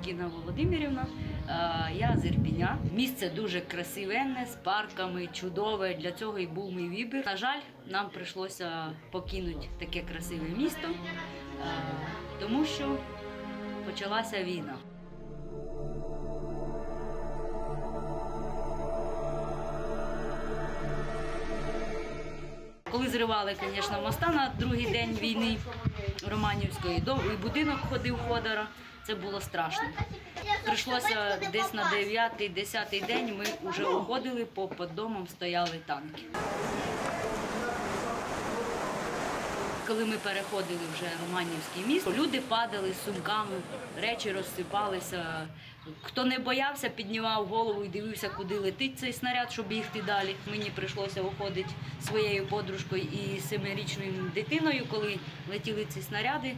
Івасюк Володимирівна. Е, Я з Ірпіня. Місце дуже красивенне, з парками, чудове. Для цього і був мій вибір. На жаль, нам прийшлося покинути таке красиве місто, е, тому що почалася війна. Зривали, звісно, моста на другий день війни Романівської, довгий будинок ходив Ходора, це було страшно. Прийшлося десь на 9-10 день ми вже уходили, по під домом стояли танки. Коли ми переходили вже Романівське місто, люди падали з сумками, речі розсипалися. Хто не боявся, піднімав голову і дивився, куди летить цей снаряд, щоб бігти далі. Мені прийшлося виходити своєю подружкою і семирічною дитиною, коли летіли ці снаряди.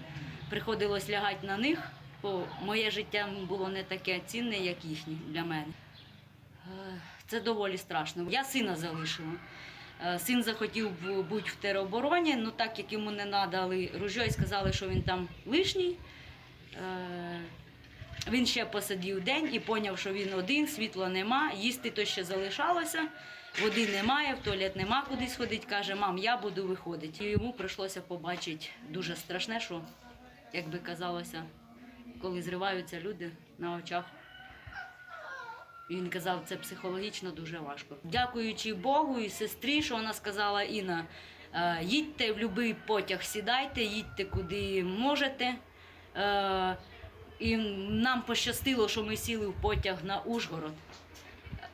Приходилось лягати на них, бо моє життя було не таке цінне, як їхнє для мене. Е, Це доволі страшно. Я сина залишила. Е, Син захотів бути в теробороні, ну так як йому не надали ружьо і сказали, що він там лишній. Е, Він ще посидів день і зрозумів, що він один, світла нема, їсти то ще залишалося, води немає, в туалет нема куди сходити. Каже, мам, я буду виходити. І йому прийшлося побачити дуже страшне, що, як би казалося, коли зриваються люди на очах. Він казав, це психологічно дуже важко. Дякуючи Богу і сестрі, що вона сказала Інна, е, їдьте в будь-який потяг, сідайте, їдьте куди можете. Е, І нам пощастило, що ми сіли в потяг на Ужгород.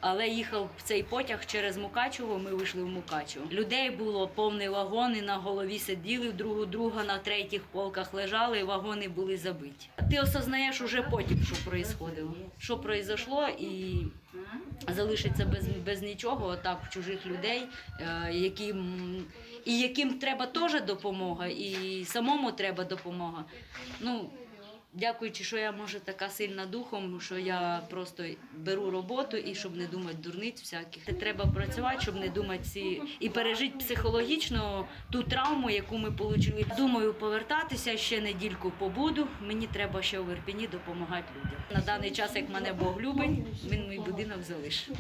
Але їхав цей потяг через Мукачево, ми вийшли в Мукачево. Людей було повний вагон, і на голові сиділи друг у друга на третіх полках лежали, вагони були забиті. Ти осознаєш уже потім, що происходило, що произошло, і залишиться без, без нічого, отак чужих людей, е, яким, і яким треба теж допомога, і самому треба допомога. Ну, Дякуючи, що я може така сильна духом, що я просто беру роботу і щоб не думати дурниць всяких. Треба працювати, щоб не думати ці і пережити психологічно ту травму, яку ми отримали. Думаю, повертатися ще недільку побуду. Мені треба ще в Ірпіні допомагати людям. На даний час, як мене Бог любить, він мій будинок залишив.